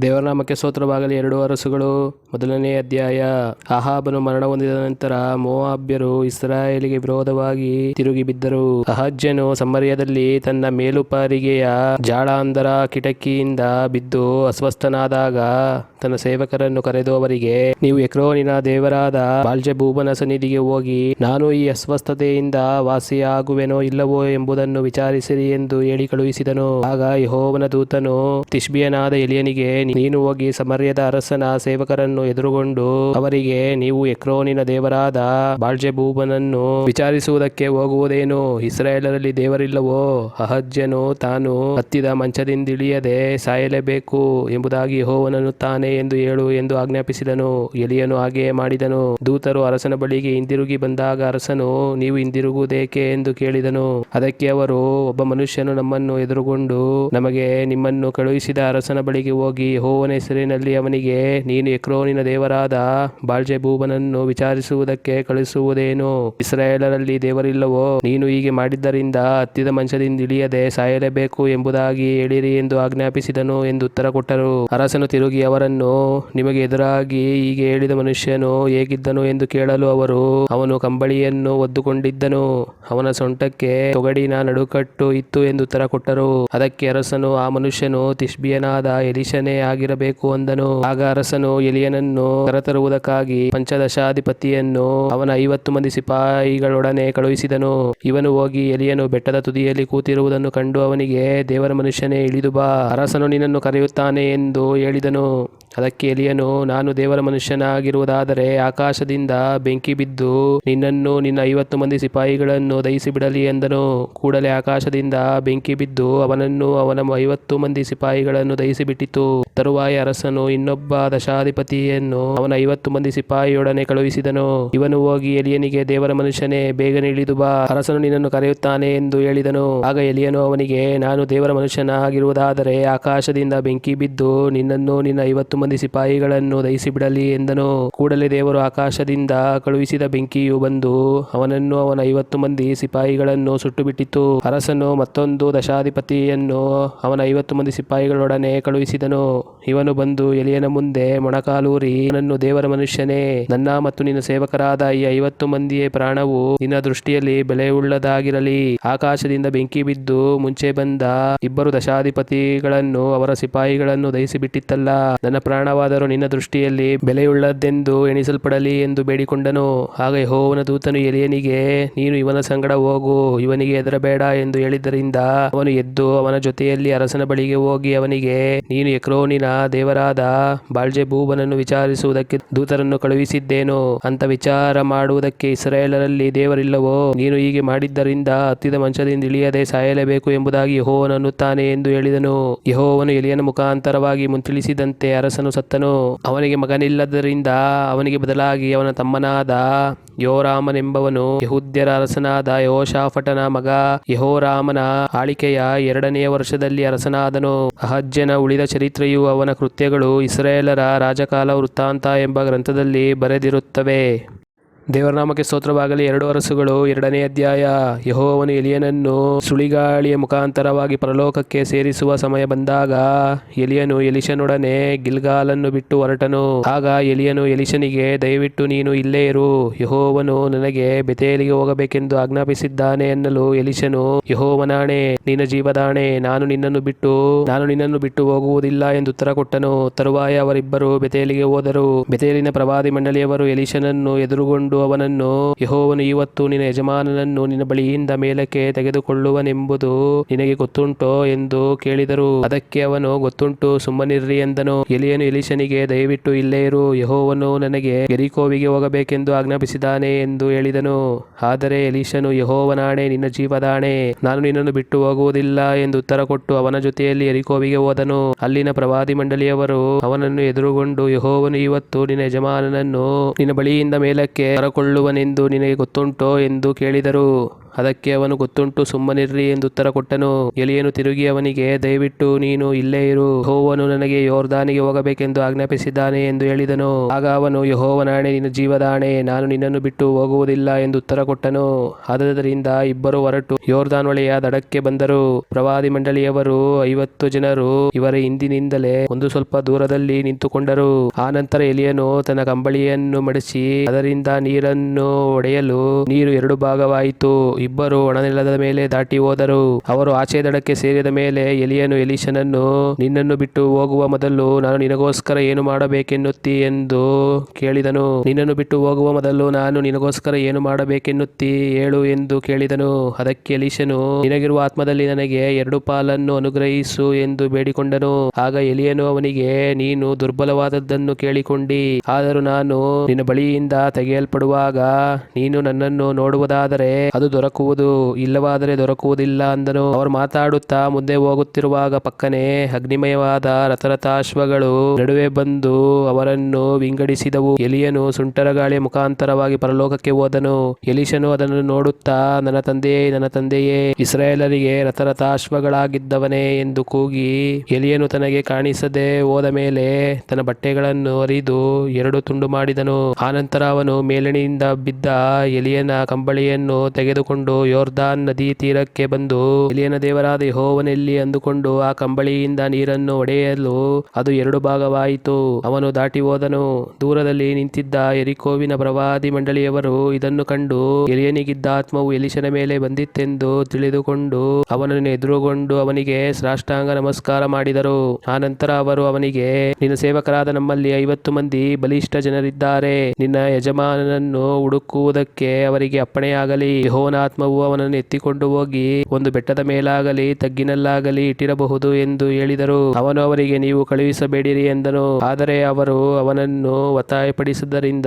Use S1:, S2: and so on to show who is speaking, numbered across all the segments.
S1: ದೇವರ ನಾಮಕ್ಕೆ ಸ್ತೋತ್ರವಾಗಲಿ. ಎರಡು ಅರಸುಗಳು, ಮೊದಲನೇ ಅಧ್ಯಾಯ. ಅಹಾಬನು ಮರಣ ಹೊಂದಿದ ನಂತರ ಮೋವಾಬ್ಯರು ಇಸ್ರಾಯೇಲಿಗೆ ವಿರೋಧವಾಗಿ ತಿರುಗಿ ಬಿದ್ದರು. ಅಹಜ್ಯನು ಸಮರ್ಯದಲ್ಲಿ ತನ್ನ ಮೇಲುಪಾರಿಗೆಯ ಜಾಳಾಂಧರ ಕಿಟಕಿಯಿಂದ ಬಿದ್ದು ಅಸ್ವಸ್ಥನಾದಾಗ ತನ್ನ ಸೇವಕರನ್ನು ಕರೆದು ಅವರಿಗೆ, ನೀವು ಎಕ್ರೋನಿನ ದೇವರಾದ ಬಾಲ್ಜಭೂಬನ ಸನ್ನಿಧಿಗೆ ಹೋಗಿ, ನಾನು ಈ ಅಸ್ವಸ್ಥತೆಯಿಂದ ವಾಸಿಯಾಗುವೆನೋ ಇಲ್ಲವೋ ಎಂಬುದನ್ನು ವಿಚಾರಿಸಿರಿ ಎಂದು ಹೇಳಿ ಕಳುಹಿಸಿದನು. ಆಗ ಯಹೋವನ ದೂತನು ತಿಷ್ಬಿಯನಾದ ಎಲಿಯನಿಗೆ ನೀನು ಹೋಗಿ ಸಮರ್ಯದ ಅರಸನ ಸೇವಕರನ್ನು ಎದುರುಗೊಂಡು ಅವರಿಗೆ ನೀವು ಎಕ್ರೋನಿನ ದೇವರಾದ ಬಾಳ್ಜೆಬೂಬನನ್ನು ವಿಚಾರಿಸುವುದಕ್ಕೆ ಹೋಗುವುದೇನು? ಇಸ್ರಾಯೇಲರಲ್ಲಿ ದೇವರಿಲ್ಲವೋ? ಅಹಜ್ಯನು ತಾನು ಹತ್ತಿದ ಮಂಚದಿಂದಿಳಿಯದೆ ಸಾಯಲೇಬೇಕು ಎಂಬುದಾಗಿ ಯೆಹೋವನನ್ನುತ್ತಾನೆ ಎಂದು ಹೇಳು ಎಂದು ಆಜ್ಞಾಪಿಸಿದನು. ಎಲಿಯನು ಹಾಗೆಯೇ ಮಾಡಿದನು. ದೂತರು ಅರಸನ ಬಳಿಗೆ ಹಿಂದಿರುಗಿ ಬಂದಾಗ ಅರಸನು, ನೀವು ಹಿಂದಿರುಗುವುದೇಕೆ? ಎಂದು ಕೇಳಿದನು. ಅದಕ್ಕೆ ಅವರು, ಒಬ್ಬ ಮನುಷ್ಯನು ನಮ್ಮನ್ನು ಎದುರುಗೊಂಡು ನಮಗೆ ನಿಮ್ಮನ್ನು ಕಳುಹಿಸಿದ ಅರಸನ ಬಳಿಗೆ ಹೋಗಿ ಯೆಹೋವನ ಹೆಸರಿನಲ್ಲಿ ಅವನಿಗೆ, ನೀನು ಎಕ್ರೋನಿನ ದೇವರಾದ ಬಾಳ್ಜೆಬೂಬನನ್ನು ವಿಚಾರಿಸುವುದಕ್ಕೆ ಕಳಿಸುವುದೇನು ಇಸ್ರಾಯೇಲರಲ್ಲಿ ದೇವರಿಲ್ಲವೋ? ನೀನು ಹೀಗೆ ಮಾಡಿದ್ದರಿಂದ ಹತ್ತಿದ ಮಂಚದಿಂದ ಇಳಿಯದೆ ಸಾಯಲೇಬೇಕು ಎಂಬುದಾಗಿ ಹೇಳಿರಿ ಎಂದು ಆಜ್ಞಾಪಿಸಿದನು ಎಂದು ಉತ್ತರ ಕೊಟ್ಟರು. ಅರಸನು ತಿರುಗಿ ಅವರನ್ನು, ನಿಮಗೆ ಎದುರಾಗಿ ಹೀಗೆ ಹೇಳಿದ ಮನುಷ್ಯನು ಹೇಗಿದ್ದನು ಎಂದು ಕೇಳಲು ಅವರು ಅವನು ಕಂಬಳಿಯನ್ನು ಒದ್ದುಕೊಂಡಿದ್ದನು. ಅವನ ಸೊಂಟಕ್ಕೆ ತೊಗಡಿನ ನಡುಕಟ್ಟು ಇತ್ತು ಎಂದು ಉತ್ತರ ಕೊಟ್ಟರು. ಅದಕ್ಕೆ ಅರಸನು ಆ ಮನುಷ್ಯನು ತಿಷ್ಬಿಯನಾದ ಎಲಿಶನೇ ಆಗಿರಬೇಕು ಅಂದನು. ಆಗ ಅರಸನು ಎಲಿಯನನ್ನು ಕರತರುವುದಕ್ಕಾಗಿ ಪಂಚದಶಾಧಿಪತಿಯನ್ನು ಅವನ ಐವತ್ತು ಮಂದಿ ಸಿಪಾಯಿಗಳೊಡನೆ ಕಳುಹಿಸಿದನು. ಇವನು ಹೋಗಿ ಎಲಿಯನು ಬೆಟ್ಟದ ತುದಿಯಲ್ಲಿ ಕೂತಿರುವುದನ್ನು ಕಂಡು ಅವನಿಗೆ, ದೇವರ ಮನುಷ್ಯನೇ ಇಳಿದು ಬಾ, ಅರಸನು ನಿನ್ನನ್ನು ಕರೆಯುತ್ತಾನೆ ಎಂದು ಹೇಳಿದನು. ಅದಕ್ಕೆ ಎಲಿಯನು, ನಾನು ದೇವರ ಮನುಷ್ಯನಾಗಿರುವುದಾದರೆ ಆಕಾಶದಿಂದ ಬೆಂಕಿ ಬಿದ್ದು ನಿನ್ನನ್ನು ನಿನ್ನ ಐವತ್ತು ಮಂದಿ ಸಿಪಾಯಿಗಳನ್ನು ದಹಿಸಿಬಿಡಲಿ ಎಂದನು. ಕೂಡಲೇ ಆಕಾಶದಿಂದ ಬೆಂಕಿ ಬಿದ್ದು ಅವನನ್ನು ಅವನ ಐವತ್ತು ಮಂದಿ ಸಿಪಾಯಿಗಳನ್ನು ದಹಿಸಿಬಿಟ್ಟಿತು. ತರುವಾಯ ಅರಸನು ಇನ್ನೊಬ್ಬ ದಶಾಧಿಪತಿಯನ್ನು ಅವನ ಐವತ್ತು ಮಂದಿ ಸಿಪಾಯಿಯೊಡನೆ ಕಳುಹಿಸಿದನು. ಇವನು ಹೋಗಿ ಎಲಿಯನಿಗೆ, ದೇವರ ಮನುಷ್ಯನೇ, ಬೇಗನೆ ಇಳಿದು ಬಾ, ಅರಸನು ನಿನ್ನನ್ನು ಕರೆಯುತ್ತಾನೆ ಎಂದು ಹೇಳಿದನು. ಆಗ ಎಲಿಯನು ಅವನಿಗೆ, ನಾನು ದೇವರ ಮನುಷ್ಯನಾಗಿರುವುದಾದರೆ ಆಕಾಶದಿಂದ ಬೆಂಕಿ ಬಿದ್ದು ನಿನ್ನನ್ನು ನಿನ್ನ ಐವತ್ತು ಮಂದಿ ಸಿಪಾಯಿಗಳನ್ನು ದಹಿಸಿಬಿಡಲಿ ಎಂದನು ಕೂಡಲೇ ದೇವರು ಆಕಾಶದಿಂದ ಕಳುಹಿಸಿದ ಬೆಂಕಿಯು ಬಂದು ಅವನನ್ನು ಅವನ ಐವತ್ತು ಮಂದಿ ಸಿಪಾಯಿಗಳನ್ನು ಸುಟ್ಟು ಬಿಟ್ಟಿತು ಅರಸನು ಮತ್ತೊಂದು ದಶಾಧಿಪತಿಯನ್ನು ಅವನ ಐವತ್ತು ಮಂದಿ ಸಿಪಾಯಿಗಳೊಡನೆ ಕಳುಹಿಸಿದನು. ಇವನು ಬಂದು ಎಲಿಯನ ಮುಂದೆ ಮೊಣಕಾಲೂರಿ, ನನ್ನನ್ನು ದೇವರ ಮನುಷ್ಯನೇ, ನನ್ನ ಮತ್ತು ನಿನ್ನ ಸೇವಕರಾದ ಈ ಐವತ್ತು ಮಂದಿಯ ಪ್ರಾಣವು ನಿನ್ನ ದೃಷ್ಟಿಯಲ್ಲಿ ಬೆಲೆಯುಳ್ಳದಾಗಿರಲಿ. ಆಕಾಶದಿಂದ ಬೆಂಕಿ ಬಿದ್ದು ಮುಂಚೆ ಬಂದ ಇಬ್ಬರು ದಶಾಧಿಪತಿಗಳನ್ನು ಅವರ ಸಿಪಾಯಿಗಳನ್ನು ದಹಿಸಿಬಿಟ್ಟಿತ್ತಲ್ಲ. ನನ್ನ ಪ್ರಾಣವಾದರೂ ನಿನ್ನ ದೃಷ್ಟಿಯಲ್ಲಿ ಬೆಲೆಯುಳ್ಳದ್ದೆಂದು ಎಣಿಸಲ್ಪಡಲಿ ಎಂದು ಬೇಡಿಕೊಂಡನು. ಆಗ ಯೆಹೋವನ ದೂತನು ಎಲಿಯನಿಗೆ, ನೀನು ಇವನ ಸಂಗಡ ಹೋಗು, ಇವನಿಗೆ ಹೆದರಬೇಡ ಎಂದು ಹೇಳಿದ್ದರಿಂದ ಅವನು ಎದ್ದು ಅವನ ಜೊತೆಯಲ್ಲಿ ಅರಸನ ಬಳಿಗೆ ಹೋಗಿ ಅವನಿಗೆ, ನೀನು ಎಕ್ರೋನಿನ ದೇವರಾದ ಬಾಳ್ಜೆ ಬೂಬನನ್ನು ವಿಚಾರಿಸುವುದಕ್ಕೆ ದೂತರನ್ನು ಕಳುಹಿಸಿದ್ದೇನು? ಅಂತ ವಿಚಾರ ಮಾಡುವುದಕ್ಕೆ ಇಸ್ರಾಯೇಲರಲ್ಲಿ ದೇವರಿಲ್ಲವೋ? ನೀನು ಹೀಗೆ ಮಾಡಿದ್ದರಿಂದ ಹತ್ತಿದ ಮಂಚದಿಂದ ಇಳಿಯದೆ ಸಾಯಲೇಬೇಕು ಎಂಬುದಾಗಿ ಯಹೋವನನ್ನುತ್ತಾನೆ ಎಂದು ಹೇಳಿದನು. ಯಹೋವನು ಎಲಿಯನ ಮುಖಾಂತರವಾಗಿ ಮುಂತಿಳಿಸಿದಂತೆ ಅರಸನು ಸತ್ತನು ಅವನಿಗೆ ಮಗನಿಲ್ಲದರಿಂದ ಅವನಿಗೆ ಬದಲಾಗಿ ಅವನ ತಮ್ಮನಾದ ಯೋರಾಮನೆಂಬವನು ಯಹುದ್ಯರ ಅರಸನಾದ ಯೋಶಾಫಟನ ಮಗ ಯಹೋರಾಮನ ಆಳಿಕೆಯ ಎರಡನೆಯ ವರ್ಷದಲ್ಲಿ ಅರಸನಾದನು. ಅಹಜ್ಯನ ಉಳಿದ ಚರಿತ್ರೆಯು ಅವನ ಕೃತ್ಯಗಳು ಇಸ್ರೇಲರ ರಾಜಕಾಲ ವೃತ್ತಾಂತ ಎಂಬ ಗ್ರಂಥದಲ್ಲಿ ಬರೆದಿರುತ್ತವೆ. ದೇವರ ನಾಮಕ್ಕೆ ಸ್ತೋತ್ರವಾಗಲಿ. ಎರಡು ಅರಸುಗಳು, ಎರಡನೇ ಅಧ್ಯಾಯ. ಯಹೋವನು ಎಲಿಯನನ್ನು ಸುಳಿಗಾಳಿಯ ಮುಖಾಂತರವಾಗಿ ಪರಲೋಕಕ್ಕೆ ಸೇರಿಸುವ ಸಮಯ ಬಂದಾಗ ಎಲಿಯನು ಎಲಿಶನೊಡನೆ ಗಿಲ್ಗಾಲನ್ನು ಬಿಟ್ಟು ಹೊರಟನು. ಆಗ ಎಲಿಯನು ಎಲಿಶನಿಗೆ ದಯವಿಟ್ಟು ನೀನು ಇಲ್ಲೇ ಇರು. ಯಹೋವನು ನನಗೆ ಬೆತೇಲಿಗೆ ಹೋಗಬೇಕೆಂದು ಆಜ್ಞಾಪಿಸಿದ್ದಾನೆ ಎನ್ನಲು ಎಲಿಶನು ಯಹೋವನಾಣೆ ನಿನ್ನ ಜೀವದಾಣೆ. ನಾನು ನಿನ್ನನ್ನು ಬಿಟ್ಟು, ನಾನು ನಿನ್ನನ್ನು ಬಿಟ್ಟು ಹೋಗುವುದಿಲ್ಲ ಎಂದು ಉತ್ತರ ಕೊಟ್ಟನು. ತರುವಾಯ ಅವರಿಬ್ಬರು ಬೆತೇಲಿಗೆ ಹೋದರು. ಬೆತೇಲಿನ ಪ್ರವಾದಿ ಮಂಡಳಿಯವರು ಎಲಿಶನನ್ನು ಎದುರುಗೊಂಡು ಅವನನ್ನು ಯಹೋವನು ಇವತ್ತು ನಿನ್ನ ಯಜಮಾನನನ್ನು ನಿನ್ನ ಬಳಿಯಿಂದ ಮೇಲಕ್ಕೆ ತೆಗೆದುಕೊಳ್ಳುವನೆಂಬುದು ನಿನಗೆ ಗೊತ್ತುಂಟೋ ಎಂದು ಕೇಳಿದರು. ಅದಕ್ಕೆ ಅವನು, ಗೊತ್ತುಂಟು, ಸುಮ್ಮನಿರ್ರಿ ಎಂದನು. ಎಲಿಯನು ಎಲಿಶನಿಗೆ ದಯವಿಟ್ಟು ಇಲ್ಲೇ ಇರು. ಯಹೋವನು ನನಗೆ ಎರಿಕೋವಿಗೆ ಹೋಗಬೇಕೆಂದು ಆಜ್ಞಾಪಿಸಿದ್ದಾನೆ ಎಂದು ಹೇಳಿದನು. ಆದರೆ ಎಲಿಶನು ಯಹೋವನಾಣೆ, ನಿನ್ನ ಜೀವದಾಣೆ. ನಾನು ನಿನ್ನನ್ನು ಬಿಟ್ಟು ಹೋಗುವುದಿಲ್ಲ ಎಂದು ಉತ್ತರ ಕೊಟ್ಟು ಅವನ ಜೊತೆಯಲ್ಲಿ ಎರಿಕೋವಿಗೆ ಹೋದನು. ಅಲ್ಲಿನ ಪ್ರವಾದಿ ಮಂಡಳಿಯವರು ಅವನನ್ನು ಎದುರುಗೊಂಡು, ಯಹೋವನು ಇವತ್ತು ನಿನ್ನ ಯಜಮಾನನನ್ನು ನಿನ್ನ ಬಳಿಯಿಂದ ಮೇಲಕ್ಕೆ ಕರಕೊಳ್ಳುವನೆಂದು ನಿನಗೆ ಗೊತ್ತುಂಟೋ ಎಂದು ಕೇಳಿದರು. ಅದಕ್ಕೆ ಅವನು ಗೊತ್ತುಂಟು, ಸುಮ್ಮನಿರ್ರಿ ಎಂದು ಉತ್ತರ ಕೊಟ್ಟನು. ಎಲಿಯನು ತಿರುಗಿ ಅವನಿಗೆ, ದಯವಿಟ್ಟು ನೀನು ಇಲ್ಲೇ ಇರು. ಯೆಹೋವನು ನನಗೆ ಯೋರ್ದಾನಿಗೆ ಹೋಗಬೇಕೆಂದು ಆಜ್ಞಾಪಿಸಿದ್ದಾನೆ ಎಂದು ಹೇಳಿದನು. ಆಗ ಅವನು ಯಹೋವನಾಣೆ ನಿನ್ನ ಜೀವದಾಣೆ ನಾನು ನಿನ್ನನ್ನು ಬಿಟ್ಟು ಹೋಗುವುದಿಲ್ಲ ಎಂದು ಉತ್ತರ ಕೊಟ್ಟನು. ಆದ್ದರಿಂದ ಇಬ್ಬರು ಹೊರಟು ಯೋರ್ದಾನ್ ಒಳೆಯ ದಡಕ್ಕೆ ಬಂದರು. ಪ್ರವಾದಿ ಮಂಡಳಿಯವರು ಐವತ್ತು ಜನರು ಇವರ ಹಿಂದಿನಿಂದಲೇ ಒಂದು ಸ್ವಲ್ಪ ದೂರದಲ್ಲಿ ನಿಂತುಕೊಂಡರು. ಆನಂತರ ಎಲಿಯನು ತನ್ನ ಕಂಬಳಿಯನ್ನು ಮಡಿಸಿ, ಅದರಿಂದ ನೀರನ್ನು ಒಡೆಯಲು ನೀರು ಎರಡು ಭಾಗವಾಯಿತು. ಇಬ್ಬರು ಒಣನೆಲದ ಮೇಲೆ ದಾಟಿ ಹೋದರು. ಅವರು ಆಚೆ ದಡಕ್ಕೆ ಸೇರಿದ ಮೇಲೆ ಎಲಿಯನು ಎಲಿಶನನ್ನು ನಿನ್ನನ್ನು ಬಿಟ್ಟು ಹೋಗುವ ಮೊದಲು ನಾನು ನಿನಗೋಸ್ಕರ ಏನು ಮಾಡಬೇಕೆನ್ನುತ್ತಿ? ಎಂದು ಕೇಳಿದನು. ನಿನ್ನನ್ನು ಬಿಟ್ಟು ಹೋಗುವ ಮೊದಲು ನಾನು ನಿನಗೋಸ್ಕರ ಏನು ಮಾಡಬೇಕೆನ್ನುತ್ತಿ? ಹೇಳು ಎಂದು ಕೇಳಿದನು. ಅದಕ್ಕೆ ಎಲಿಶನು ನಿನಗಿರುವ ಆತ್ಮದಲ್ಲಿ ನನಗೆ ಎರಡು ಪಾಲನ್ನು ಅನುಗ್ರಹಿಸು ಎಂದು ಬೇಡಿಕೊಂಡನು. ಆಗ ಎಲಿಯನು ಅವನಿಗೆ, ನೀನು ದುರ್ಬಲವಾದದ್ದನ್ನು ಕೇಳಿಕೊಂಡಿ. ಆದರೂ ನಾನು ನಿನ್ನ ಬಳಿಯಿಂದ ತೆಗೆಯಲ್ಪಡುವಾಗ ನೀನು ನನ್ನನ್ನು ನೋಡುವುದಾದರೆ ಅದು ದೊರಕುವುದು ಇಲ್ಲವಾದರೆ ದೊರಕುವುದಿಲ್ಲ ಅಂದನು. ಅವರು ಮಾತಾಡುತ್ತಾ ಮುಂದೆ ಹೋಗುತ್ತಿರುವಾಗ ಪಕ್ಕನೆ ಅಗ್ನಿಮಯವಾದ ರಥರಥಾಶ್ವಗಳು ನಡುವೆ ಬಂದು ಅವರನ್ನು ವಿಂಗಡಿಸಿದವು. ಎಲಿಯನು ಸುಂಟರ ಗಾಳಿಯ ಮುಖಾಂತರವಾಗಿ ಪರಲೋಕಕ್ಕೆ ಹೋದನು. ಎಲಿಶನು ಅದನ್ನು ನೋಡುತ್ತಾ, ನನ್ನ ತಂದೆಯೇ ನನ್ನ ತಂದೆಯೇ, ಇಸ್ರಾಯೇಲರಿಗೆ ರಥರಥಾಶ್ವಗಳಾಗಿದ್ದವನೇ ಎಂದು ಕೂಗಿ ಎಲಿಯನು ತನಗೆ ಕಾಣಿಸದೆ ಹೋದ ಮೇಲೆ ತನ್ನ ಬಟ್ಟೆಗಳನ್ನು ಅರಿದು ಎರಡು ತುಂಡು ಮಾಡಿದನು. ಆನಂತರ ಅವನು ಮೇಲಣಿಯಿಂದ ಬಿದ್ದ ಎಲಿಯನ ಕಂಬಳಿಯನ್ನು ತೆಗೆದುಕೊಂಡು ಯೋರ್ದಾನ್ ನದಿ ತೀರಕ್ಕೆ ಬಂದು, ಎಲಿಯನ ದೇವರಾದ ಯಹೋವನೆಲ್ಲಿ ಅಂದುಕೊಂಡು ಆ ಕಂಬಳಿಯಿಂದ ನೀರನ್ನು ಒಡೆಯಲು ಅದು ಎರಡು ಭಾಗವಾಯಿತು. ಅವನು ದಾಟಿ ಹೋದನು. ದೂರದಲ್ಲಿ ನಿಂತಿದ್ದ ಎರಿಕೋವಿನ ಪ್ರವಾದಿ ಮಂಡಳಿಯವರು ಇದನ್ನು ಕಂಡು, ಎಲಿಯನಿಗಿದ್ದ ಆತ್ಮವು ಎಲಿಶನ ಮೇಲೆ ಬಂದಿತ್ತೆಂದು ತಿಳಿದುಕೊಂಡು ಅವನನ್ನು ಎದುರುಗೊಂಡು ಅವನಿಗೆ ಸಾಷ್ಟಾಂಗ ನಮಸ್ಕಾರ ಮಾಡಿದರು. ಆನಂತರ ಅವರು ಅವನಿಗೆ, ನಿನ್ನ ಸೇವಕರಾದ ನಮ್ಮಲ್ಲಿ ಐವತ್ತು ಮಂದಿ ಬಲಿಷ್ಠ ಜನರಿದ್ದಾರೆ. ನಿನ್ನ ಯಜಮಾನನನ್ನು ಹುಡುಕುವುದಕ್ಕೆ ಅವರಿಗೆ ಅಪ್ಪಣೆಯಾಗಲಿ. ಯೆಹೋವನ ಆತ್ಮವು ಅವನನ್ನು ಎತ್ತಿಕೊಂಡು ಹೋಗಿ ಒಂದು ಬೆಟ್ಟದ ಮೇಲಾಗಲಿ, ತಗ್ಗಿನಲ್ಲಾಗಲಿ ಇಟ್ಟಿರಬಹುದು ಎಂದು ಹೇಳಿದರು. ಅವನು ಅವರಿಗೆ, ನೀವು ಕಳುಹಿಸಬೇಡಿರಿ ಎಂದನು. ಆದರೆ ಅವರು ಅವನನ್ನು ಒತ್ತಾಯಪಡಿಸಿದ್ದರಿಂದ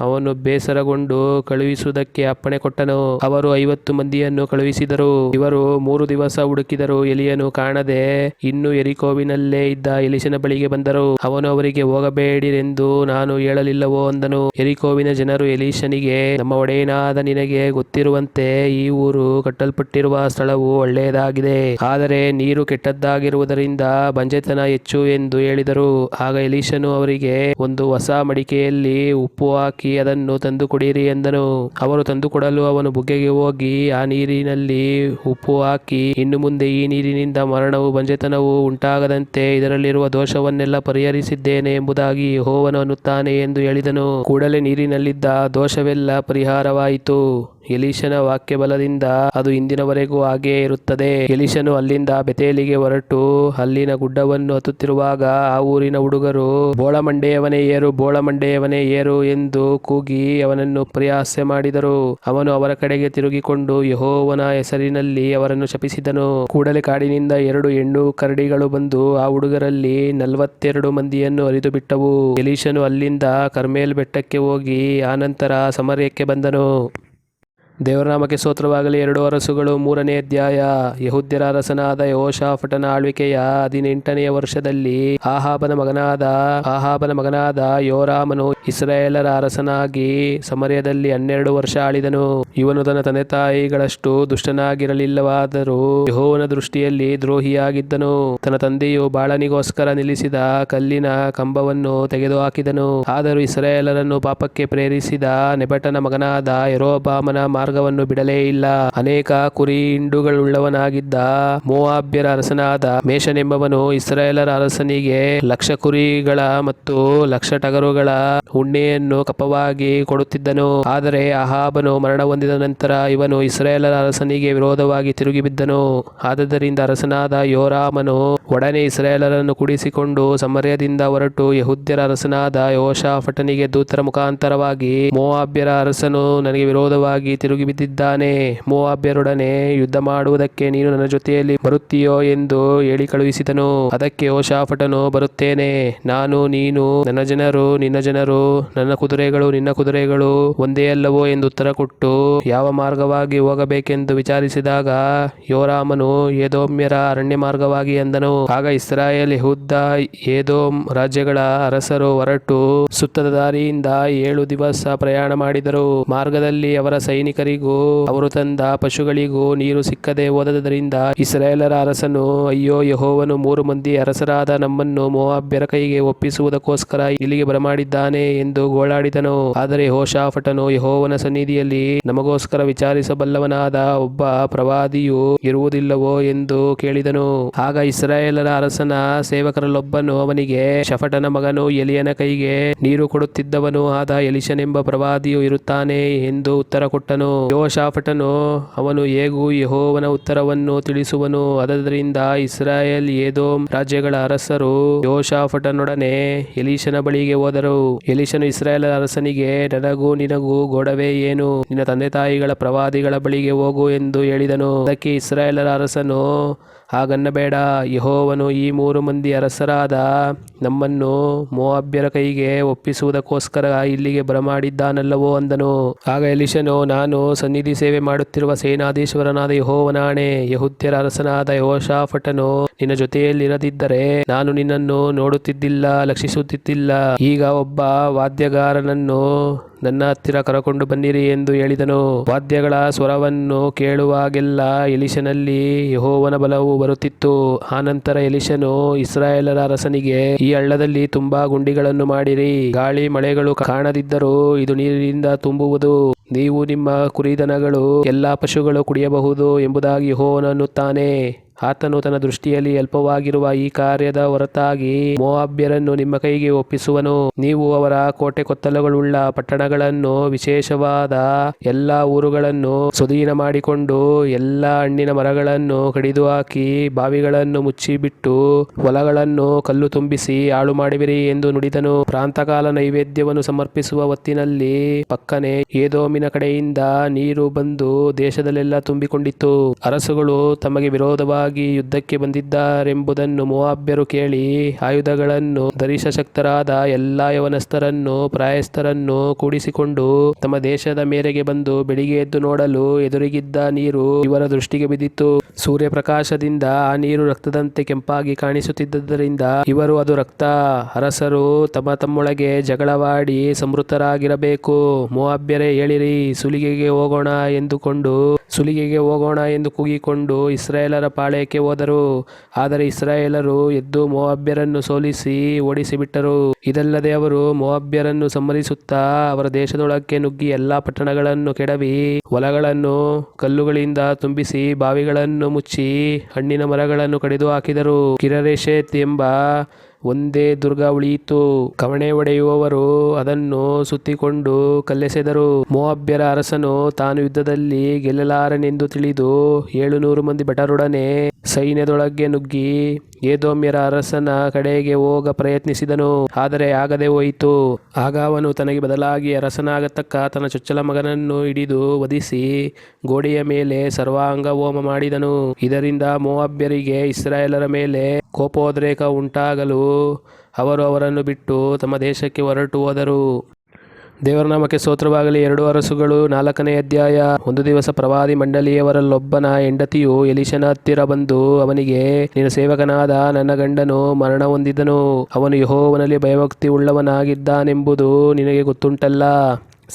S1: ಅವನು ಬೇಸರಗೊಂಡು ಕಳುಹಿಸುವುದಕ್ಕೆ ಅಪ್ಪಣೆ ಕೊಟ್ಟನು. ಅವರು ಐವತ್ತು ಮಂದಿಯನ್ನು ಕಳುಹಿಸಿದರು. ಇವರು ಮೂರು ದಿವಸ ಹುಡುಕಿದರು. ಎಲಿಯನು ಕಾಣದೆ ಇನ್ನು ಎರಿಕೋವಿನಲ್ಲೇ ಇದ್ದ ಎಲಿಶನ ಬಳಿಗೆ ಬಂದರು. ಅವನು ಅವರಿಗೆ, ಹೋಗಬೇಡಿರೆಂದು ನಾನು ಹೇಳಲಿಲ್ಲವೋ ಅಂದನು. ಎರಿಕೋವಿನ ಜನರು ಎಲಿಶನಿಗೆ ನಮ್ಮ ಒಡೆಯನಾದ ನಿನಗೆ ಗೊತ್ತಿರುವಂತೆ ಈ ಊರು ಕಟ್ಟಲ್ಪಟ್ಟಿರುವ ಸ್ಥಳವು ಒಳ್ಳೆಯದಾಗಿದೆ. ಆದರೆ ನೀರು ಕೆಟ್ಟದ್ದಾಗಿರುವುದರಿಂದ ಬಂಜೆತನ ಹೆಚ್ಚು ಎಂದು ಹೇಳಿದರು. ಆಗ ಎಲೀಶನು ಅವರಿಗೆ, ಒಂದು ಹೊಸ ಮಡಿಕೆಯಲ್ಲಿ ಉಪ್ಪು ಹಾಕಿ ಅದನ್ನು ತಂದು ಕೊಡಿರಿ ಎಂದನು. ಅವರು ತಂದುಕೊಡಲು ಅವನು ಬುಗ್ಗೆಗೆ ಹೋಗಿ, ಆ ನೀರಿನಲ್ಲಿ ಉಪ್ಪು ಹಾಕಿ ಇನ್ನು ಮುಂದೆ ಈ ನೀರಿನಿಂದ ಮರಣವು ಬಂಜೆತನವು ಉಂಟಾಗದಂತೆ ಇದರಲ್ಲಿರುವ ದೋಷವನ್ನೆಲ್ಲ ಪರಿಹರಿಸಿದ್ದೇನೆ ಎಂಬುದಾಗಿ ಹೋವನು ಅನ್ನುತ್ತಾನೆ ಎಂದು ಹೇಳಿದನು. ಕೂಡಲೇ ನೀರಿನಲ್ಲಿದ್ದ ದೋಷವೆಲ್ಲ ಪರಿಹಾರವಾಯಿತು. ಎಲೀಶನ ವಾಕ್ಯ ಬಲದಿಂದ ಅದು ಇಂದಿನವರೆಗೂ ಹಾಗೆಯೇ ಇರುತ್ತದೆ. ಎಲೀಶನು ಅಲ್ಲಿಂದ ಬೆತೇಲಿಗೆ ಹೊರಟು. ಅಲ್ಲಿನ ಗುಡ್ಡವನ್ನು ಹತ್ತುತ್ತಿರುವಾಗ ಆ ಊರಿನ ಹುಡುಗರು, ಬೋಳಮಂಡೆಯವನೇ ಏರು ಬೋಳಮಂಡೆಯವನೇ ಏರು ಎಂದು ಕೂಗಿ ಅವನನ್ನು ಪ್ರಯಾಸ್ಯ ಮಾಡಿದರು. ಅವನು ಅವರ ಕಡೆಗೆ ತಿರುಗಿಕೊಂಡು ಯಹೋವನ ಹೆಸರಿನಲ್ಲಿ ಅವರನ್ನು ಶಪಿಸಿದನು. ಕೂಡಲೇ ಕಾಡಿನಿಂದ ಎರಡು ಹೆಣ್ಣು ಕರಡಿಗಳು ಬಂದು ಆ ಹುಡುಗರಲ್ಲಿ ನಲವತ್ತೆರಡು ಮಂದಿಯನ್ನು ಹರಿದು ಬಿಟ್ಟವು. ಎಲೀಶನು ಅಲ್ಲಿಂದ ಕರ್ಮೇಲ್ ಬೆಟ್ಟಕ್ಕೆ ಹೋಗಿ ಆನಂತರ ಸಮರ್ಯಕ್ಕೆ ಬಂದನು. ದೇವರ ನಾಮಕ್ಕೆ ಸ್ತೋತ್ರವಾಗಲಿ. ಎರಡು ಅರಸುಗಳು, ಮೂರನೇ ಅಧ್ಯಾಯ. ಯಹುದ್ಯರ ಅರಸನಾದ ಯೋಶಾಫಟನ ಆಳ್ವಿಕೆಯ ಹದಿನೆಂಟನೆಯ ವರ್ಷದಲ್ಲಿ ಆಹಾಬನ ಮಗನಾದ ಆಹಾಬನ ಮಗನಾದ ಯೋರಾಮನು ಇಸ್ರಾಯೇಲರ ಅರಸನಾಗಿ ಸಮರ್ಯದಲ್ಲಿ ಹನ್ನೆರಡು ವರ್ಷ ಆಳಿದನು. ಇವನು ತನ್ನ ತಂದೆ ತಾಯಿಗಳಷ್ಟು ದುಷ್ಟನಾಗಿರಲಿಲ್ಲವಾದರೂ ಯಹೋವನ ದೃಷ್ಟಿಯಲ್ಲಿ ದ್ರೋಹಿಯಾಗಿದ್ದನು. ತನ್ನ ತಂದೆಯು ಬಾಳನಿಗೋಸ್ಕರ ನಿಲ್ಲಿಸಿದ ಕಲ್ಲಿನ ಕಂಬವನ್ನು ತೆಗೆದುಹಾಕಿದನು. ಆದರೂ ಇಸ್ರಾಯೇಲರನ್ನು ಪಾಪಕ್ಕೆ ಪ್ರೇರಿಸಿದ ನೆಬಟನ ಮಗನಾದ ಯರೋಬಾಮನ ಮಾರ್ಗವನ್ನು ಬಿಡಲೇ ಇಲ್ಲ. ಅನೇಕ ಕುರಿ ಹಿಂಡುಗಳುಳ್ಳವನಾಗಿದ್ದ ಮೋವಾಬ್ಯರ ಅರಸನಾದ ಮೇಷನೆಂಬವನು ಇಸ್ರಾಯೇಲರ ಅರಸನಿಗೆ ಲಕ್ಷ ಕುರಿಗಳ ಮತ್ತು ಲಕ್ಷ ಟಗರುಗಳ ಉಣ್ಣೆಯನ್ನು ಕಪ್ಪವಾಗಿ ಕೊಡುತ್ತಿದ್ದನು. ಆದರೆ ಅಹಾಬನು ಮರಣ ಹೊಂದಿದ ನಂತರ ಇವನು ಇಸ್ರಾಯೇಲರ ಅರಸನಿಗೆ ವಿರೋಧವಾಗಿ ತಿರುಗಿ ಬಿದ್ದನು ಆದದರಿಂದ ಅರಸನಾದ ಯೋರಾಮನು ಒಡನೆ ಇಸ್ರಾಯೇಲರನ್ನು ಕೂಡಿಸಿಕೊಂಡು ಸಮರ್ಯದಿಂದ ಹೊರಟು ಯಹುದ್ಯರ ಅರಸನಾದ ಯೋಷಾಫಟನಿಗೆ ದೂತರ ಮುಖಾಂತರವಾಗಿ ಮೋವಾಬ್ಯರ ಅರಸನು ನನಗೆ ವಿರೋಧವಾಗಿ ತಿರುಗಿ ಬಿದ್ದಿದ್ದಾನೆ. ಮೋವಾಬ್ಯರೊಡನೆ ಯುದ್ಧ ಮಾಡುವುದಕ್ಕೆ ನೀನು ನನ್ನ ಜೊತೆಯಲ್ಲಿ ಬರುತ್ತೀಯೋ ಎಂದು ಹೇಳಿ ಕಳುಹಿಸಿದನು. ಅದಕ್ಕೆ ಓಶಾಫಟನು ಬರುತ್ತೇನೆ. ನಾನು, ನೀನು, ನನ್ನ ಜನರು, ನಿನ್ನ ಜನರು, ನನ್ನ ಕುದುರೆಗಳು, ನಿನ್ನ ಕುದುರೆಗಳು ಒಂದೇ ಅಲ್ಲವೋ ಎಂದು ಉತ್ತರ ಕೊಟ್ಟು ಯಾವ ಮಾರ್ಗವಾಗಿ ಹೋಗಬೇಕೆಂದು ವಿಚಾರಿಸಿದಾಗ ಯೋರಾಮನು, ಏದೋಮ್ಯರ ಅರಣ್ಯ ಮಾರ್ಗವಾಗಿ ಎಂದನು ಆಗ ಇಸ್ರಾಯೇಲ್ ಹುದ್ದ ಏದೋಮ್ ರಾಜ್ಯಗಳ ಅರಸರು ಹೊರಟು ಸುತ್ತದ ದಾರಿಯಿಂದ ಏಳು ದಿವಸ ಪ್ರಯಾಣ ಮಾಡಿದರು. ಮಾರ್ಗದಲ್ಲಿ ಅವರ ಸೈನಿಕರಿಗೂ ಅವರು ತಂದ ಪಶುಗಳಿಗೂ ನೀರು ಸಿಕ್ಕದೆ ಹೋದದರಿಂದ ಇಸ್ರಾಯೇಲರ ಅರಸನು, ಅಯ್ಯೋ ಯಹೋವನು ಮೂರು ಮಂದಿ ಅರಸರಾದ ನಮ್ಮನ್ನು ಮೋವಾಬ್ಯರ ಕೈಗೆ ಒಪ್ಪಿಸುವುದಕ್ಕೋಸ್ಕರ ಇಲ್ಲಿಗೆ ಬರಮಾಡಿದ್ದಾನೆ ಎಂದು ಗೋಳಾಡಿದನು. ಆದರೆ ಹೋಶಾಫಟನು ಯಹೋವನ ಸನ್ನಿಧಿಯಲ್ಲಿ ನಮಗೋಸ್ಕರ ವಿಚಾರಿಸಬಲ್ಲವನಾದ ಒಬ್ಬ ಪ್ರವಾದಿಯು ಇರುವುದಿಲ್ಲವೋ ಎಂದು ಕೇಳಿದನು. ಆಗ ಇಸ್ರಾಯೇಲರ ಅರಸನ ಸೇವಕರಲ್ಲೊಬ್ಬನು ಅವನಿಗೆ, ಶಫಟನ ಮಗನು ಎಲಿಯನ ಕೈಗೆ ನೀರು ಕೊಡುತ್ತಿದ್ದವನು, ಆದ ಎಲಿಶನೆಂಬ ಪ್ರವಾದಿಯು ಇರುತ್ತಾನೆ ಎಂದು ಉತ್ತರ ಕೊಟ್ಟನು. ಯೋಶಾಫಟನು ಅವನು ಹೇಗೂ ಯಹೋವನ ಉತ್ತರವನ್ನು ತಿಳಿಸುವನು. ಅದರಿಂದ ಇಸ್ರಾಯೇಲ್ ಏದೋಮ್ ರಾಜ್ಯಗಳ ಅರಸರು ಯೋಶಾಫಟನೊಡನೆ ಎಲೀಶನ ಬಳಿಗೆ ಹೋದರು. ಎಲೀಶನು ಇಸ್ರಾಯೇಲ್ ಅರಸನಿಗೆ, ನನಗೂ ನಿನಗೂ ಗೋಡವೇ ಏನು? ನಿನ್ನ ತಂದೆ ತಾಯಿಗಳ ಪ್ರವಾದಿಗಳ ಬಳಿಗೆ ಹೋಗು ಎಂದು ಹೇಳಿದನು. ಅದಕ್ಕೆ ಇಸ್ರಾಯೇಲರ ಅರಸನು ಹಾಗನ್ನಬೇಡ. ಯಹೋವನು ಈ ಮೂರು ಮಂದಿ ಅರಸರಾದ ನಮ್ಮನ್ನು ಮೋವಾಬ್ಯರ ಕೈಗೆ ಒಪ್ಪಿಸುವುದಕ್ಕೋಸ್ಕರ ಇಲ್ಲಿಗೆ ಬರಮಾಡಿದ್ದಾನಲ್ಲವೋ ಅಂದನು. ಆಗ ಎಲಿಶನು ನಾನು ಸನ್ನಿಧಿ ಸೇವೆ ಮಾಡುತ್ತಿರುವ ಸೇನಾಧೀಶ್ವರನಾದ ಯಹೋವನಾಣೆ, ಯಹುದ್ಯರ ಅರಸನಾದ ಯೋಶಾಫಟನು ನಿನ್ನ ಜೊತೆಯಲ್ಲಿರದಿದ್ದರೆ ನಾನು ನಿನ್ನನ್ನು ನೋಡುತ್ತಿದ್ದಿಲ್ಲ, ಲಕ್ಷಿಸುತ್ತಿದ್ದಿಲ್ಲ. ಈಗ ಒಬ್ಬ ವಾದ್ಯಗಾರನನ್ನು ನನ್ನ ಹತ್ತಿರ ಕರಕೊಂಡು ಬನ್ನಿರಿ ಎಂದು ಹೇಳಿದನು. ವಾದ್ಯಗಳ ಸ್ವರವನ್ನು ಕೇಳುವಾಗೆಲ್ಲ ಎಲಿಶನಲ್ಲಿ ಯಹೋವನ ಬಲವು ಬರುತ್ತಿತ್ತು. ಆನಂತರ ಎಲಿಶನು ಇಸ್ರಾಯೇಲರ ಅರಸನಿಗೆ, ಈ ಹಳ್ಳದಲ್ಲಿ ತುಂಬಾ ಗುಂಡಿಗಳನ್ನು ಮಾಡಿರಿ. ಗಾಳಿ ಮಳೆಗಳು ಕಾಣದಿದ್ದರೂ ಇದು ನೀರಿನಿಂದ ತುಂಬುವುದು. ನೀವು ನಿಮ್ಮ ಕುರಿದನಗಳು ಎಲ್ಲಾ ಪಶುಗಳು ಕುಡಿಯಬಹುದು ಎಂಬುದಾಗಿ ಯೆಹೋವನು ಅನ್ನುತ್ತಾನೆ. ಆತನು ತನ್ನ ದೃಷ್ಟಿಯಲ್ಲಿ ಅಲ್ಪವಾಗಿರುವ ಈ ಕಾರ್ಯದ ಹೊರತಾಗಿ ಮೋವಾಬ್ಯರನ್ನು ನಿಮ್ಮ ಕೈಗೆ ಒಪ್ಪಿಸುವನು. ನೀವು ಅವರ ಕೋಟೆ ಕೊತ್ತಲಗಳುಳ್ಳ ಪಟ್ಟಣಗಳನ್ನು, ವಿಶೇಷವಾದ ಎಲ್ಲಾ ಊರುಗಳನ್ನು ಸುದೀನ ಮಾಡಿಕೊಂಡು ಎಲ್ಲಾ ಹಣ್ಣಿನ ಮರಗಳನ್ನು ಕಡಿದು ಹಾಕಿ ಬಾವಿಗಳನ್ನು ಮುಚ್ಚಿಬಿಟ್ಟು ಹೊಲಗಳನ್ನು ಕಲ್ಲು ತುಂಬಿಸಿ ಹಾಳು ಮಾಡಿಬಿರಿ ಎಂದು ನುಡಿದನು. ಪ್ರಾಂತಕಾಲ ನೈವೇದ್ಯವನ್ನು ಸಮರ್ಪಿಸುವ ಹೊತ್ತಿನಲ್ಲಿ ಪಕ್ಕನೆ ಏದೋಮಿನ ಕಡೆಯಿಂದ ನೀರು ಬಂದು ದೇಶದಲ್ಲೆಲ್ಲ ತುಂಬಿಕೊಂಡಿತ್ತು. ಅರಸುಗಳು ತಮಗೆ ವಿರೋಧವಾಗಿ ಯುದ್ಧಕ್ಕೆ ಬಂದಿದ್ದಾರೆಂಬುದನ್ನು ಮೋವಾಬ್ಯರು ಕೇಳಿ ಆಯುಧಗಳನ್ನು ಧರಿಸಶಕ್ತರಾದ ಎಲ್ಲಾ ಯವನಸ್ಥರನ್ನು, ಪ್ರಾಯಸ್ಥರನ್ನು ಕೂಡಿಸಿಕೊಂಡು ತಮ್ಮ ದೇಶದ ಮೇರೆಗೆ ಬಂದು ಬೆಳಿಗ್ಗೆ ಎದ್ದು ನೋಡಲು ಎದುರಿಗಿದ್ದ ನೀರು ಇವರ ದೃಷ್ಟಿಗೆ ಬಿದ್ದಿತ್ತು. ಸೂರ್ಯಪ್ರಕಾಶದಿಂದ ಆ ನೀರು ರಕ್ತದಂತೆ ಕೆಂಪಾಗಿ ಕಾಣಿಸುತ್ತಿದ್ದರಿಂದ ಇವರು ಅದು ರಕ್ತ. ಅರಸರು ತಮ್ಮ ತಮ್ಮೊಳಗೆ ಜಗಳವಾಡಿ ಸಮೃದ್ಧರಾಗಿರಬೇಕು. ಮೋವಾಬ್ಯರೇ ಹೇಳಿರಿ, ಸುಲಿಗೆಗೆ ಹೋಗೋಣ ಎಂದುಕೊಂಡು, ಸುಲಿಗೆಗೆ ಹೋಗೋಣ ಎಂದು ಕೂಗಿಕೊಂಡು ಇಸ್ರಾಯೇಲರ ಪಾಳೆಯಕ್ಕೆ ಹೋದರು. ಆದರೆ ಇಸ್ರಾಯೇಲರು ಎದ್ದು ಮೊಹಾಬ್ಯರನ್ನು ಸೋಲಿಸಿ ಓಡಿಸಿಬಿಟ್ಟರು. ಇದಲ್ಲದೆ ಅವರು ಮೊಹಾಬ್ಯರನ್ನು ಸಂಹರಿಸುತ್ತಾ ಅವರ ದೇಶದೊಳಕ್ಕೆ ನುಗ್ಗಿ ಎಲ್ಲಾ ಪಟ್ಟಣಗಳನ್ನು ಕೆಡವಿ, ಹೊಲಗಳನ್ನು ಕಲ್ಲುಗಳಿಂದ ತುಂಬಿಸಿ ಬಾವಿಗಳನ್ನು ಮುಚ್ಚಿ ಹಣ್ಣಿನ ಮರಗಳನ್ನು ಕಡಿದು ಹಾಕಿದರು. ಕಿರರೇಶೆತ್ ಎಂಬ ಒಂದೇ ದುರ್ಗ ಉಳಿಯಿತು. ಕವಣೆ ಒಡೆಯುವವರು ಅದನ್ನು ಸುತ್ತಿಕೊಂಡು ಕಲ್ಲೆಸೆದರು. ಮೋಹಬ್ಯರ ಅರಸನು ತಾನು ಯುದ್ಧದಲ್ಲಿ ಗೆಲ್ಲಲಾರನೆಂದು ತಿಳಿದು ಏಳುನೂರು ಮಂದಿ ಭಟರೊಡನೆ ಸೈನ್ಯದೊಳಗೆ ನುಗ್ಗಿ ಏದೋಮ್ಯರ ಅರಸನ ಕಡೆಗೆ ಹೋಗ ಪ್ರಯತ್ನಿಸಿದನು. ಆದರೆ ಆಗದೆ ಹೋಯಿತು. ಆಗ ಅವನು ತನಗೆ ಬದಲಾಗಿ ಅರಸನಾಗತಕ್ಕ ತನ್ನ ಚೊಚ್ಚಲ ಮಗನನ್ನು ಹಿಡಿದು ವಧಿಸಿ ಗೋಡೆಯ ಮೇಲೆ ಸರ್ವಾಂಗ ಹೋಮ ಮಾಡಿದನು. ಇದರಿಂದ ಮೋಹಬ್ಯರಿಗೆ ಇಸ್ರಾಯೇಲರ ಮೇಲೆ ಕೋಪೋದ್ರೇಕ ಉಂಟಾಗಲು ಅವರು ಅವರನ್ನು ಬಿಟ್ಟು ತಮ್ಮ ದೇಶಕ್ಕೆ ಹೊರಟು ಹೋದರು. ದೇವರ ನಾಮಕ್ಕೆ ಸ್ತೋತ್ರವಾಗಲಿ. ಎರಡು ಅರಸುಗಳು, ನಾಲ್ಕನೇ ಅಧ್ಯಾಯ, ಒಂದು ದಿವಸ ಪ್ರವಾದಿ ಮಂಡಳಿಯವರಲ್ಲೊಬ್ಬನ ಹೆಂಡತಿಯು ಎಲಿಶನ ಹತ್ತಿರ ಬಂದು ಅವನಿಗೆ ನಿನ್ನ ಸೇವಕನಾದ ನನ್ನ ಗಂಡನು ಮರಣ ಹೊಂದಿದನು. ಅವನು ಯಹೋವನಲ್ಲಿ ಭಯಭಕ್ತಿ ಉಳ್ಳವನಾಗಿದ್ದಾನೆಂಬುದು ನಿನಗೆ ಗೊತ್ತುಂಟಲ್ಲ.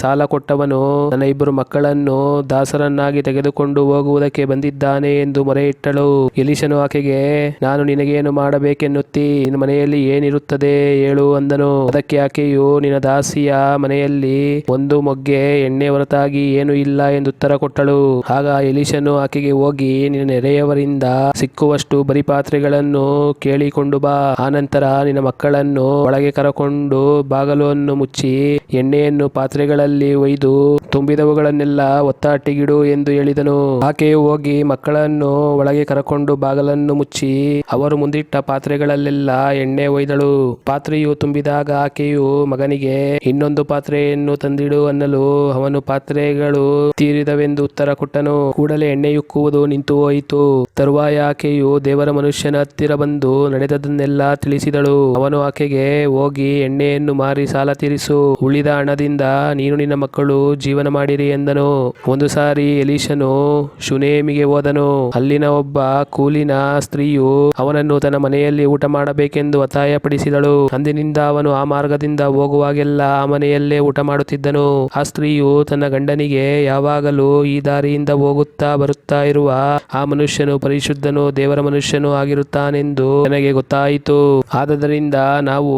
S1: ಸಾಲ ಕೊಟ್ಟವನು ನನ್ನ ಇಬ್ಬರು ಮಕ್ಕಳನ್ನು ದಾಸರನ್ನಾಗಿ ತೆಗೆದುಕೊಂಡು ಹೋಗುವುದಕ್ಕೆ ಬಂದಿದ್ದಾನೆ ಎಂದು ಮೊರೆಯಿಟ್ಟಳು. ಎಲಿಶನು ಆಕೆಗೆ, ನಾನು ನಿನಗೇನು ಮಾಡಬೇಕೆನ್ನುತ್ತಿ? ನಿನ್ನ ಮನೆಯಲ್ಲಿ ಏನಿರುತ್ತದೆ ಹೇಳು ಅಂದನು. ಅದಕ್ಕೆ ಆಕೆಯು, ನಿನ್ನ ದಾಸಿಯ ಮನೆಯಲ್ಲಿ ಒಂದು ಮೊಗ್ಗೆ ಎಣ್ಣೆ ಹೊರತಾಗಿ ಏನು ಇಲ್ಲ ಎಂದು ಉತ್ತರ ಕೊಟ್ಟಳು. ಆಗ ಎಲಿಶನು ಆಕೆಗೆ ಹೋಗಿ, ನಿನ್ನ ನೆರೆಯವರಿಂದ ಸಿಕ್ಕುವಷ್ಟು ಬರಿ ಪಾತ್ರೆಗಳನ್ನು ಕೇಳಿಕೊಂಡು ಬಾ. ಆನಂತರ ನಿನ್ನ ಮಕ್ಕಳನ್ನು ಒಳಗೆ ಕರಕೊಂಡು ಬಾಗಲನ್ನು ಮುಚ್ಚಿ ಎಣ್ಣೆಯನ್ನು ಪಾತ್ರೆಗಳಲ್ಲಿ ಪಾತ್ರೆಗಳಲ್ಲಿ ಒಯ್ದು ತುಂಬಿದವುಗಳನ್ನೆಲ್ಲ ಒತ್ತಾಟಿಗಿಡು ಎಂದು ಹೇಳಿದನು. ಆಕೆಯು ಹೋಗಿ ಮಕ್ಕಳನ್ನು ಒಳಗೆ ಕರಕೊಂಡು ಬಾಗಲನ್ನು ಮುಚ್ಚಿ ಅವರು ಮುಂದಿಟ್ಟ ಪಾತ್ರೆಗಳಲ್ಲೆಲ್ಲ ಎಣ್ಣೆ ಒಯ್ದಳು. ಪಾತ್ರೆಯು ತುಂಬಿದಾಗ ಆಕೆಯು ಮಗನಿಗೆ, ಇನ್ನೊಂದು ಪಾತ್ರೆಯನ್ನು ತಂದಿಡು ಅನ್ನಲು ಅವನು ಪಾತ್ರೆಗಳು ತೀರಿದವೆಂದು ಉತ್ತರ ಕೊಟ್ಟನು. ಕೂಡಲೇ ಎಣ್ಣೆಯುಕ್ಕುವುದು ನಿಂತು ಹೋಯಿತು. ತರುವಾಯ ಆಕೆಯು ದೇವರ ಮನುಷ್ಯನ ಹತ್ತಿರ ಬಂದು ನಡೆದದನ್ನೆಲ್ಲ ತಿಳಿಸಿದಳು. ಅವನು ಆಕೆಗೆ, ಹೋಗಿ ಎಣ್ಣೆಯನ್ನು ಮಾರಿ ಸಾಲ ತೀರಿಸು. ಉಳಿದ ಹಣದಿಂದ ನೀನು ನಿನ್ನ ಮಕ್ಕಳು ಜೀವನ ಮಾಡಿರಿ ಎಂದನು. ಒಂದು ಸಾರಿ ಎಲೀಶನು ಶುನೇಮಿಗೆ ಹೋದನು. ಅಲ್ಲಿನ ಒಬ್ಬ ಕೂಲಿನ ಸ್ತ್ರೀಯು ಅವನನ್ನು ತನ್ನ ಮನೆಯಲ್ಲಿ ಊಟ ಮಾಡಬೇಕೆಂದು ಒತ್ತಾಯಪಡಿಸಿದಳು. ಅಂದಿನಿಂದ ಅವನು ಆ ಮಾರ್ಗದಿಂದ ಹೋಗುವಾಗೆಲ್ಲ ಆ ಮನೆಯಲ್ಲೇ ಊಟ ಮಾಡುತ್ತಿದ್ದನು. ಆ ಸ್ತ್ರೀಯು ತನ್ನ ಗಂಡನಿಗೆ ಯಾವಾಗಲೂ ಈ ದಾರಿಯಿಂದ ಹೋಗುತ್ತಾ ಬರುತ್ತಾ ಇರುವ ಆ ಮನುಷ್ಯನು ಪರಿಶುದ್ಧನು ದೇವರ ಮನುಷ್ಯನು ಆಗಿರುತ್ತಾನೆಂದು ನನಗೆ ಗೊತ್ತಾಯಿತು. ಆದದರಿಂದ ನಾವು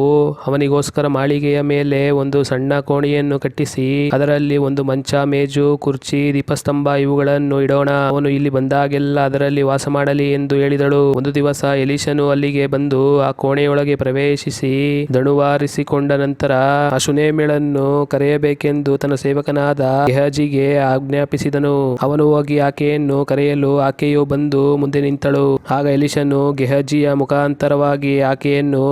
S1: ಅವನಿಗೋಸ್ಕರ ಮಾಳಿಗೆಯ ಮೇಲೆ ಒಂದು ಸಣ್ಣ ಕೋಣೆಯನ್ನು ಕಟ್ಟಿಸಿ ಅದರಲ್ಲಿ ಒಂದು ಮಂಚ, ಮೇಜು, ಕುರ್ಚಿ, ದೀಪಸ್ತಂಭ ಇವುಗಳನ್ನು ಇಡೋಣ. ಅವನು ಇಲ್ಲಿ ಬಂದಾಗೆಲ್ಲ ಅದರಲ್ಲಿ ವಾಸ ಮಾಡಲಿ ಎಂದು ಹೇಳಿದಳು. ಒಂದು ದಿವಸ ಎಲಿಶನು ಅಲ್ಲಿಗೆ ಬಂದು ಆ ಕೋಣೆಯೊಳಗೆ ಪ್ರವೇಶಿಸಿ ದಣುವಾರಿಸಿಕೊಂಡ ನಂತರ ಆ ಶುನೇಮಿಳನ್ನು ಕರೆಯಬೇಕೆಂದು ತನ್ನ ಸೇವಕನಾದ ಗೆಹಜಿಗೆ ಆಜ್ಞಾಪಿಸಿದನು. ಅವನು ಹೋಗಿ ಆಕೆಯನ್ನು ಕರೆಯಲು ಆಕೆಯು ಬಂದು ಮುಂದೆ ನಿಂತಳು. ಆಗ ಎಲಿಶನು ಗೆಹಜಿಯ ಮುಖಾಂತರವಾಗಿ ಆಕೆಯನ್ನು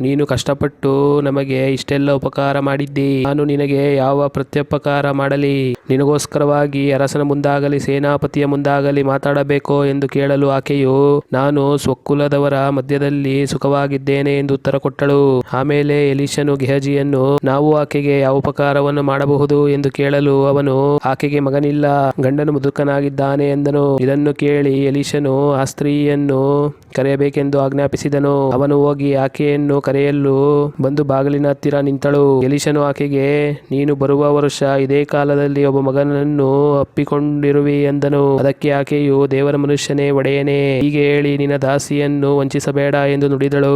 S1: ನೀನು ಕಷ್ಟಪಟ್ಟು ನಮಗೆ ಇಷ್ಟೆಲ್ಲ ಉಪಕಾರ ಮಾಡಿದ್ದಿ. ನಾನು ನಿನಗೆ ಯಾವ ಪ್ರತ್ಯುಪಕಾರ ಮಾಡಲಿ? ನಿನಗೋಸ್ಕರವಾಗಿ ಅರಸನ ಮುಂದಾಗಲಿ, ಸೇನಾಪತಿಯ ಮುಂದಾಗಲಿ ಮಾತಾಡಬೇಕೋ ಎಂದು ಕೇಳಲು ಆಕೆಯು, ನಾನು ಸ್ವಕುಲದವರ ಮಧ್ಯದಲ್ಲಿ ಸುಖವಾಗಿದ್ದೇನೆ ಎಂದು ಉತ್ತರ ಕೊಟ್ಟಳು. ಆಮೇಲೆ ಎಲಿಶನು ಗೆಹಜಿಯನ್ನು, ನಾವು ಆಕೆಗೆ ಯಾವ ಉಪಕಾರವನ್ನು ಮಾಡಬಹುದು? ಎಂದು ಕೇಳಲು ಅವನು, ಆಕೆಗೆ ಮಗನಿಲ್ಲ, ಗಂಡನು ಮುದುಕನಾಗಿದ್ದಾನೆ ಎಂದನು. ಇದನ್ನು ಕೇಳಿ ಎಲಿಶನು ಆ ಸ್ತ್ರೀಯನ್ನು ಕರೆಯಬೇಕೆಂದು ಆಜ್ಞಾಪಿಸಿದನು. ಅವನು ಹೋಗಿ ಆಕೆಯನ್ನು ಕರೆಯಲು ಬಂದು ಬಾಗಿಲಿನ ಹತ್ತಿರ ನಿಂತಳು. ಎಲಿಶನು ಆಕೆಗೆ, ನೀನು ಬರುವ ವರ್ಷ ಇದೇ ಕಾಲದಲ್ಲಿ ಒಬ್ಬ ಮಗನನ್ನು ಅಪ್ಪಿಕೊಂಡಿರುವಿ ಎಂದನು. ಅದಕ್ಕೆ ಆಕೆಯು, ದೇವರ ಮನುಷ್ಯನೇ, ಒಡೆಯನೇ, ಹೀಗೆ ಹೇಳಿ ನಿನ್ನ ದಾಸಿಯನ್ನು ವಂಚಿಸಬೇಡ ಎಂದು ನುಡಿದಳು.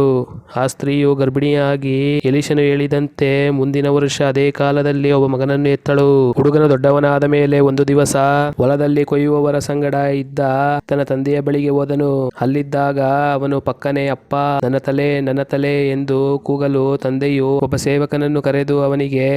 S1: ಆ ಸ್ತ್ರೀಯು ಗರ್ಭಿಣಿಯಾಗಿ ಎಲಿಶನು ಹೇಳಿದಂತೆ ಮುಂದಿನ ವರ್ಷ ಅದೇ ಕಾಲದಲ್ಲಿ ಒಬ್ಬ ಮಗನನ್ನು ಎತ್ತಳು. ಹುಡುಗನ ದೊಡ್ಡವನಾದ ಮೇಲೆ ಒಂದು ದಿವಸ ಹೊಲದಲ್ಲಿ ಕೊಯ್ಯುವವರ ಸಂಗಡ ಇದ್ದ ತನ್ನ ತಂದೆಯ ಬಳಿಗೆ ಹೋದನು. ಅಲ್ಲಿದ್ದಾಗ ಅವನು, ಪಕ್ಕನೆ ಅಪ್ಪ, ನನ್ನ ತಲೆ ನನ್ನ ತಲೆ ಎಂದು ಕೂಗಲು ತಂದೆಯು ಒಬ್ಬ ಸೇವಕನನ್ನು ಕರೆದು ಅವನಿಗೆ,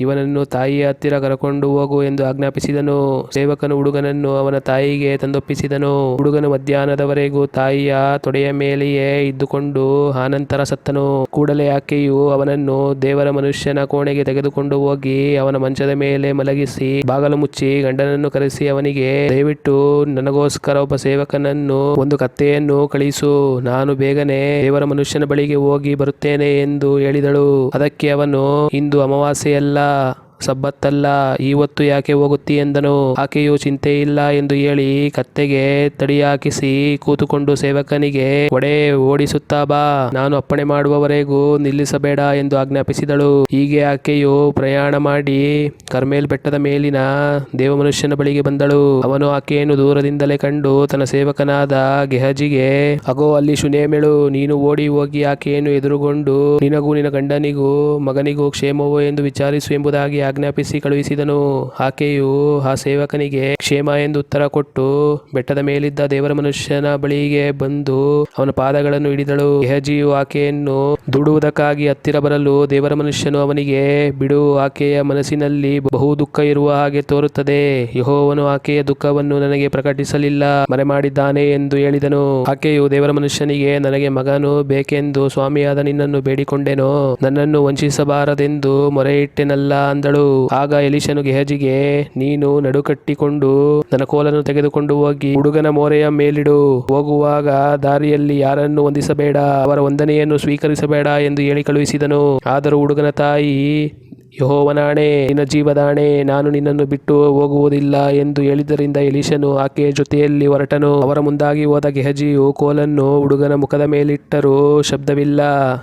S1: ಇವನನ್ನು ತಾಯಿಯ ಹತ್ತಿರ ಕರಕೊಂಡು ಹೋಗು ಎಂದು ಆಜ್ಞಾಪಿಸಿದನು. ಸೇವಕನು ಹುಡುಗನನ್ನು ಅವನ ತಾಯಿಗೆ ತಂದೊಪ್ಪಿಸಿದನು. ಹುಡುಗನು ಮಧ್ಯಾಹ್ನದವರೆಗೂ ತಾಯಿಯ ತೊಡೆಯ ಮೇಲೆಯೇ ಇದ್ದುಕೊಂಡು ಆನಂತರ ಸತ್ತನು. ಕೂಡಲೇ ಆಕೆಯು ಅವನನ್ನು ದೇವರ ಮನುಷ್ಯನ ಕೋಣೆಗೆ ತೆಗೆದುಕೊಂಡು ಹೋಗಿ ಅವನ ಮಂಚದ ಮೇಲೆ ಮಲಗಿಸಿ ಬಾಗಲು ಮುಚ್ಚಿ ಗಂಡನನ್ನು ಕರೆಸಿ ಅವನಿಗೆ, ದಯವಿಟ್ಟು ನನಗೋಸ್ಕರ ಒಬ್ಬ ಸೇವಕನನ್ನು ಒಂದು ಕತ್ತೆಯನ್ನು ಕಳಿಸು ನಾನು ಬೇಗನೆ ದೇವರ ಮನುಷ್ಯನ ಬಳಿಗೆ ಹೋಗಿ ಬರುತ್ತೇನೆ ಎಂದು ಹೇಳಿದಳು. ಅದಕ್ಕೆ ಅವನು ಇಂದು ಅಮಾವಾಸ್ಯೆಯಲ್ಲ ಸಬ್ಬತ್ತಲ್ಲ ಇವತ್ತು ಯಾಕೆ ಹೋಗುತ್ತಿ? ಎಂದನು. ಆಕೆಯು, ಚಿಂತೆ ಇಲ್ಲ ಎಂದು ಹೇಳಿ ಕತ್ತೆಗೆ ತಡಿ ಹಾಕಿಸಿ ಕೂತುಕೊಂಡು ಸೇವಕನಿಗೆ, ಒಡೆ, ಓಡಿಸುತ್ತಾ ಬಾ. ನಾನು ಅಪ್ಪಣೆ ಮಾಡುವವರೆಗೂ ನಿಲ್ಲಿಸಬೇಡ ಎಂದು ಆಜ್ಞಾಪಿಸಿದಳು. ಹೀಗೆ ಆಕೆಯು ಪ್ರಯಾಣ ಮಾಡಿ ಕರ್ಮೇಲ್ ಬೆಟ್ಟದ ಮೇಲಿನ ದೇವಮನುಷ್ಯನ ಬಳಿಗೆ ಬಂದಳು. ಅವನು ಆಕೆಯನ್ನು ದೂರದಿಂದಲೇ ಕಂಡು ತನ್ನ ಸೇವಕನಾದ ಗೆಹಜಿಗೆ, ಅಗೋ, ಅಲ್ಲಿ ಶುನೇಮೆಳು, ನೀನು ಓಡಿ ಹೋಗಿ ಆಕೆಯನ್ನು ಎದುರುಗೊಂಡು ನಿನಗೂ ನಿನ್ನ ಗಂಡನಿಗೂ ಮಗನಿಗೂ ಕ್ಷೇಮವೋ ಎಂದು ವಿಚಾರಿಸು ಎಂಬುದಾಗಿ ಆಜ್ಞಾಪಿಸಿ ಕಳುಹಿಸಿದನು. ಆಕೆಯು ಆ ಸೇವಕನಿಗೆ, ಕ್ಷೇಮ ಎಂದು ಉತ್ತರ ಕೊಟ್ಟು ಬೆಟ್ಟದ ಮೇಲಿದ್ದ ದೇವರ ಮನುಷ್ಯನ ಬಳಿಗೆ ಬಂದು ಅವನ ಪಾದಗಳನ್ನು ಹಿಡಿದಳು. ಹೆಜಿಯು ಆಕೆಯನ್ನು ದುಡುವುದಕ್ಕಾಗಿ ಹತ್ತಿರ ಬರಲು ದೇವರ ಮನುಷ್ಯನು ಅವನಿಗೆ, ಬಿಡು, ಆಕೆಯ ಮನಸ್ಸಿನಲ್ಲಿ ಬಹು ದುಃಖ ಇರುವ ಹಾಗೆ ತೋರುತ್ತದೆ. ಯಹೋವನು ಆಕೆಯ ದುಃಖವನ್ನು ನನಗೆ ಪ್ರಕಟಿಸಲಿಲ್ಲ. ಮರೆಮಾಡಿದ್ದಾನೆ ಎಂದು ಹೇಳಿದನು. ಆಕೆಯು ದೇವರ ಮನುಷ್ಯನಿಗೆ, ನನಗೆ ಮಗನು ಬೇಕೆಂದು ಸ್ವಾಮಿಯಾದ ನಿನ್ನನ್ನು ಬೇಡಿಕೊಂಡೆನೋ, ನನ್ನನ್ನು ವಂಚಿಸಬಾರದೆಂದು ಮೊರೆಯಿಟ್ಟೆನಲ್ಲ ಅಂದಳು. ಆಗ ಎಲಿಶನು ಗೆಹಜಿಗೆ ನೀನು ನಡುಕಟ್ಟಿಕೊಂಡು ನನ್ನ ಕೋಲನ್ನು ತೆಗೆದುಕೊಂಡು ಹೋಗಿ ಹುಡುಗನ ಮೋರೆಯ ಮೇಲಿಡು. ಹೋಗುವಾಗ ದಾರಿಯಲ್ಲಿ ಯಾರನ್ನು ವಂದಿಸಬೇಡ, ಅವರ ವಂದನೆಯನ್ನು ಸ್ವೀಕರಿಸಬೇಡ ಎಂದು ಹೇಳಿ ಕಳುಹಿಸಿದನು. ಆದರೂ ಹುಡುಗನ ತಾಯಿ ಯಹೋವನಾಣೆ, ನಿನ್ನ ಜೀವದಾಣೆ, ನಾನು ನಿನ್ನನ್ನು ಬಿಟ್ಟು ಹೋಗುವುದಿಲ್ಲ ಎಂದು ಹೇಳಿದ್ದರಿಂದ ಎಲಿಶನು ಆಕೆಯ ಜೊತೆಯಲ್ಲಿ ಹೊರಟನು. ಅವರ ಮುಂದಾಗಿ ಹೋದ ಗೆಹಜಿಯು ಕೋಲನ್ನು ಹುಡುಗನ ಮುಖದ ಮೇಲಿಟ್ಟರೂ ಶಬ್ದವಿಲ್ಲ,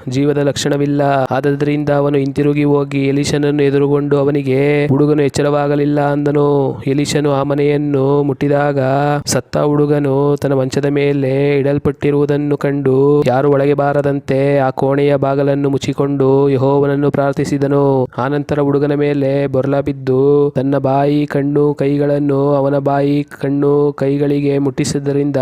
S1: ಜೀವದ ಲಕ್ಷಣವಿಲ್ಲ. ಆದ್ದರಿಂದ ಅವನು ಹಿಂತಿರುಗಿ ಹೋಗಿ ಎಲಿಶನನ್ನು ಎದುರುಗೊಂಡು ಅವನಿಗೆ, ಹುಡುಗನು ಎಚ್ಚರವಾಗಲಿಲ್ಲ ಅಂದನು. ಎಲಿಶನು ಆ ಮನೆಯನ್ನು ಮುಟ್ಟಿದಾಗ ಸತ್ತ ಹುಡುಗನು ತನ್ನ ಮಂಚದ ಮೇಲೆ ಇಡಲ್ಪಟ್ಟಿರುವುದನ್ನು ಕಂಡು, ಯಾರು ಒಳಗೆ ಬಾರದಂತೆ ಆ ಕೋಣೆಯ ಬಾಗಲನ್ನು ಮುಚ್ಚಿಕೊಂಡು ಯಹೋವನನ್ನು ಪ್ರಾರ್ಥಿಸಿದನು. ಆನಂತರ ಅನಂತರ ಹುಡುಗನ ಮೇಲೆ ಬೊರ್ಲ ಬಿದ್ದು ತನ್ನ ಬಾಯಿ, ಕಣ್ಣು, ಕೈಗಳನ್ನು ಅವನ ಬಾಯಿ, ಕಣ್ಣು, ಕೈಗಳಿಗೆ ಮುಟ್ಟಿಸಿದ್ದರಿಂದ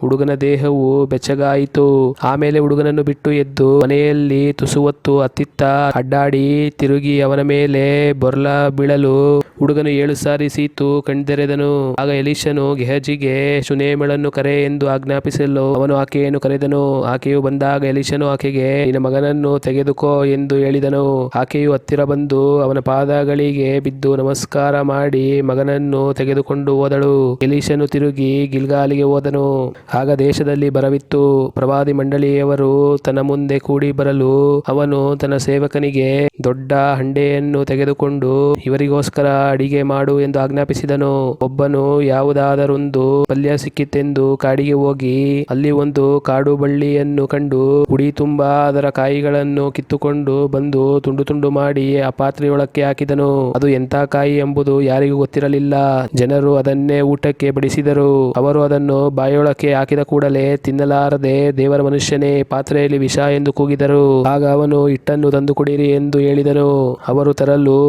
S1: ಹುಡುಗನ ದೇಹವು ಬೆಚ್ಚಗಾಯಿತು. ಆಮೇಲೆ ಹುಡುಗನನ್ನು ಬಿಟ್ಟು ಎದ್ದು ಮನೆಯಲ್ಲಿ ತುಸು ಹೊತ್ತು ಅತ್ತಿತ್ತ ಅಡ್ಡಾಡಿ ತಿರುಗಿ ಅವನ ಮೇಲೆ ಬೊರ್ಲ ಬೀಳಲು ಹುಡುಗನು ಏಳು ಸಾರಿ ಸೀತು ಕಣ್ದೆರೆದನು. ಆಗ ಎಲಿಶನು ಗೆಹಜಿಗೆ ಸುನೇಮಳನ್ನು ಕರೆ ಎಂದು ಆಜ್ಞಾಪಿಸಲು ಅವನು ಆಕೆಯನ್ನು ಕರೆದನು. ಆಕೆಯು ಬಂದಾಗ ಎಲಿಶನು ಆಕೆಗೆ, ನಿನ್ನ ಮಗನನ್ನು ತೆಗೆದುಕೋ ಎಂದು ಹೇಳಿದನು. ಆಕೆಯು ಹತ್ತಿರ ಬಂದು ಅವನ ಪಾದಗಳಿಗೆ ಬಿದ್ದು ನಮಸ್ಕಾರ ಮಾಡಿ ಮಗನನ್ನು ತೆಗೆದುಕೊಂಡು ಹೋದಳು. ಎಲೀಶನು ತಿರುಗಿ ಗಿಲ್ಗಾಲಿಗೆ ಹೋದನು. ಆಗ ದೇಶದಲ್ಲಿ ಬರವಿತ್ತು. ಪ್ರವಾದಿ ಮಂಡಳಿಯವರು ತನ್ನ ಮುಂದೆ ಕೂಡಿ ಬರಲು ಅವನು ತನ್ನ ಸೇವಕನಿಗೆ ದೊಡ್ಡ ಹಂಡೆಯನ್ನು ತೆಗೆದುಕೊಂಡು ಇವರಿಗೋಸ್ಕರ ಅಡಿಗೆ ಮಾಡು ಎಂದು ಆಜ್ಞಾಪಿಸಿದನು. ಒಬ್ಬನು ಯಾವುದಾದರೊಂದು ಪಲ್ಯ ಸಿಕ್ಕಿತೆಂದು ಕಾಡಿಗೆ ಹೋಗಿ ಅಲ್ಲಿ ಒಂದು ಕಾಡು ಬಳ್ಳಿಯನ್ನು ಕಂಡು ಹುಡಿ ತುಂಬಾ ಅದರ ಕಾಯಿಗಳನ್ನು ಕಿತ್ತುಕೊಂಡು ಬಂದು ತುಂಡು ತುಂಡು ಮಾಡಿ ಆ ಪಾತ್ರೆಯೊಳಕ್ಕೆ ಹಾಕಿದನು. ಅದು ಎಂಥ ಕಾಯಿ ಎಂಬುದು ಯಾರಿಗೂ ಗೊತ್ತಿರಲಿಲ್ಲ. ಜನರು ಅದನ್ನೇ ಊಟಕ್ಕೆ ಬಡಿಸಿದರು. ಅವರು ಅದನ್ನು ಬಾಯೊಳಕ್ಕೆ ಹಾಕಿದ ಕೂಡಲೇ ತಿನ್ನಲಾರದೆ ದೇವರ ಮನುಷ್ಯನೇ ಪಾತ್ರೆಯಲ್ಲಿ ವಿಷ ಎಂದು ಕೂಗಿದರು. ಆಗ ಅವನು ಹಿಟ್ಟನ್ನು ತಂದು ಕುಡಿಯಿರಿ ಎಂದು ಹೇಳಿದನು. ಅವರು ತರಲು,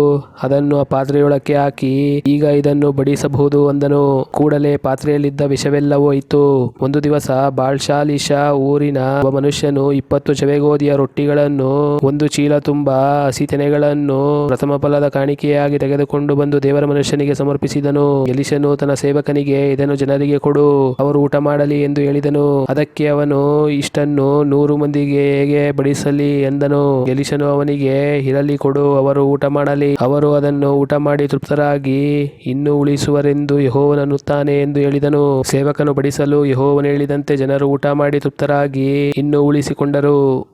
S1: ಅದನ್ನು ಆ ಪಾತ್ರೆಯೊಳಕ್ಕೆ ಹಾಕಿ, ಈಗ ಇದನ್ನು ಬಡಿಸಬಹುದು ಅಂದನು. ಕೂಡಲೇ ಪಾತ್ರೆಯಲ್ಲಿದ್ದ ವಿಷವೆಲ್ಲ ಹೋಯಿತು. ಒಂದು ದಿವಸ ಬಾಳ್ಶಾಲಿಶಾ ಊರಿನ ಒಬ್ಬ ಮನುಷ್ಯನು ಇಪ್ಪತ್ತು ಜವೆಗೋದಿಯ ರೊಟ್ಟಿಗಳನ್ನು, ಒಂದು ಚೀಲ ತುಂಬಾ ಹಸಿ ತೆನೆಗಳನ್ನು ಪ್ರಥಮ ಫಲದ ಕಾಣಿಕೆಯಾಗಿ ತೆಗೆದುಕೊಂಡು ಬಂದು ದೇವರ ಮನುಷ್ಯನಿಗೆ ಸಮರ್ಪಿಸಿದನು. ಎಲಿಶನು ತನ್ನ ಸೇವಕನಿಗೆ, ಇದನ್ನು ಜನರಿಗೆ ಕೊಡು, ಅವರು ಊಟ ಮಾಡಲಿ ಎಂದು ಹೇಳಿದನು. ಅದಕ್ಕೆ ಅವನು, ಇಷ್ಟನ್ನು ನೂರು ಮಂದಿಗೆ ಹೇಗೆ ಬಡಿಸಲಿ ಎಂದನು. ಎಲಿಶನು ಅವನಿಗೆ, ಇರಲಿ ಕೊಡು, ಅವರು ಊಟ ಮಾಡಲಿ. ಅವರು ಅದನ್ನು ಊಟ ಮಾಡಿ ತೃಪ್ತರಾಗಿ, ಇನ್ನು ಉಳಿಸುವರೆಂದು ಯಹೋವನನ್ನುತ್ತಾನೆ ಎಂದು ಹೇಳಿದನು. ಸೇವಕನು ಬಡಿಸಲು ಯಹೋವನು ಹೇಳಿದಂತೆ ಜನರು ಊಟ ಮಾಡಿ ತೃಪ್ತರಾಗಿ, ಇನ್ನು ಉಳಿಸಿಕೊಂಡರು.